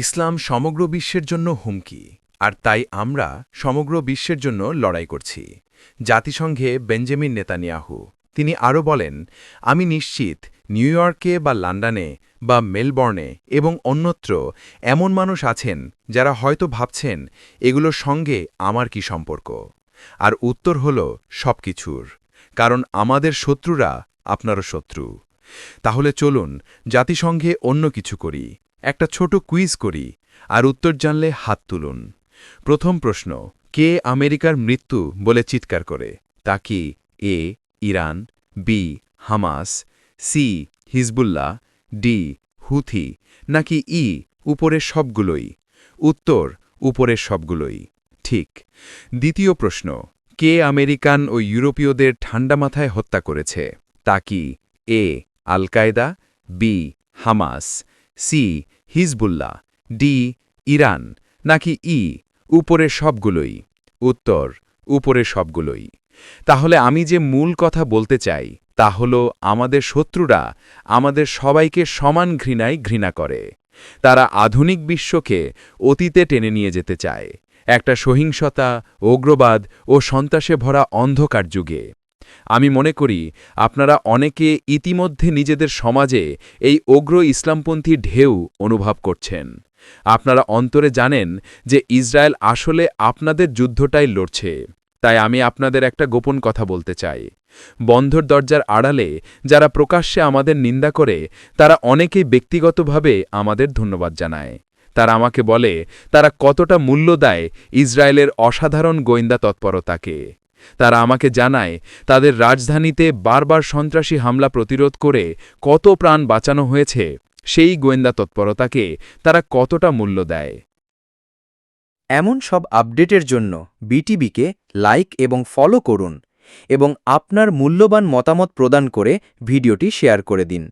ইসলাম সমগ্র বিশ্বের জন্য হুমকি, আর তাই আমরা সমগ্র বিশ্বের জন্য লড়াই করছি। জাতিসংঘে বেঞ্জামিন নেতানিয়াহু, তিনি আরও বলেন, আমি নিশ্চিত নিউ ইয়র্কে বা লন্ডনে বা মেলবর্নে এবং অন্যত্র এমন মানুষ আছেন যারা হয়তো ভাবছেন এগুলোর সঙ্গে আমার কি সম্পর্ক। আর উত্তর হল সবকিছুর, কারণ আমাদের শত্রুরা আপনারও শত্রু। তাহলে চলুন জাতিসংঘে অন্য কিছু করি। একটা ছোট কুইজ করি আর উত্তর জানলে হাত তুলুন। প্রথম প্রশ্ন, কে আমেরিকার মৃত্যু বলে চিৎকার করে? তা কি A, Iran, B, Hamas, C, Hezbollah, D, Houthi, নাকি ই, উপরের সবগুলোই? উত্তর, উপরের সবগুলোই। ঠিক। দ্বিতীয় প্রশ্ন, কে আমেরিকান ও ইউরোপীয়দের ঠান্ডা মাথায় হত্যা করেছে? তা কি A al Qaeda B, Hamas, C, Hezbollah, D, Iran, নাকি ই, উপরে সবগুলোই। উত্তর, উপরে সবগুলোই। তাহলে আমি যে মূল কথা বলতে চাই, তা হল আমাদের শত্রুরা আমাদের সবাইকে সমান ঘৃণায় ঘৃণা করে। তারা আধুনিক বিশ্বকে অতীতে টেনে নিয়ে যেতে চায়। একটা সহিংসতা, উগ্রবাদ ও সন্ত্রাসে ভরা অন্ধকার যুগে। আমি মনে করি আপনারা অনেকে ইতিমধ্যে নিজেদের সমাজে এই অগ্র ইসলামপন্থী ঢেউ অনুভব করছেন। আপনারা অন্তরে জানেন যে ইসরায়েল আসলে আপনাদের যুদ্ধটাই লড়ছে। তাই আমি আপনাদের একটা গোপন কথা বলতে চাই। বন্ধর দরজার আড়ালে যারা প্রকাশ্যে আমাদের নিন্দা করে, তারা অনেকেই ব্যক্তিগতভাবে আমাদের ধন্যবাদ জানায়। তারা আমাকে বলে, তারা কতটা মূল্য দেয় ইসরায়েলের অসাধারণ গোয়েন্দা তৎপরতাকে। তারা আমাকে জানায়, তাদের রাজধানীতে বারবার সন্ত্রাসী হামলা প্রতিরোধ করে কত প্রাণ বাঁচানো হয়েছে, সেই গোয়েন্দা তৎপরতাকে তারা কতটা মূল্য দেয়। এমন সব আপডেটের জন্য বিটিবিকে লাইক এবং ফলো করুন এবং আপনার মূল্যবান মতামত প্রদান করে ভিডিওটি শেয়ার করে দিন।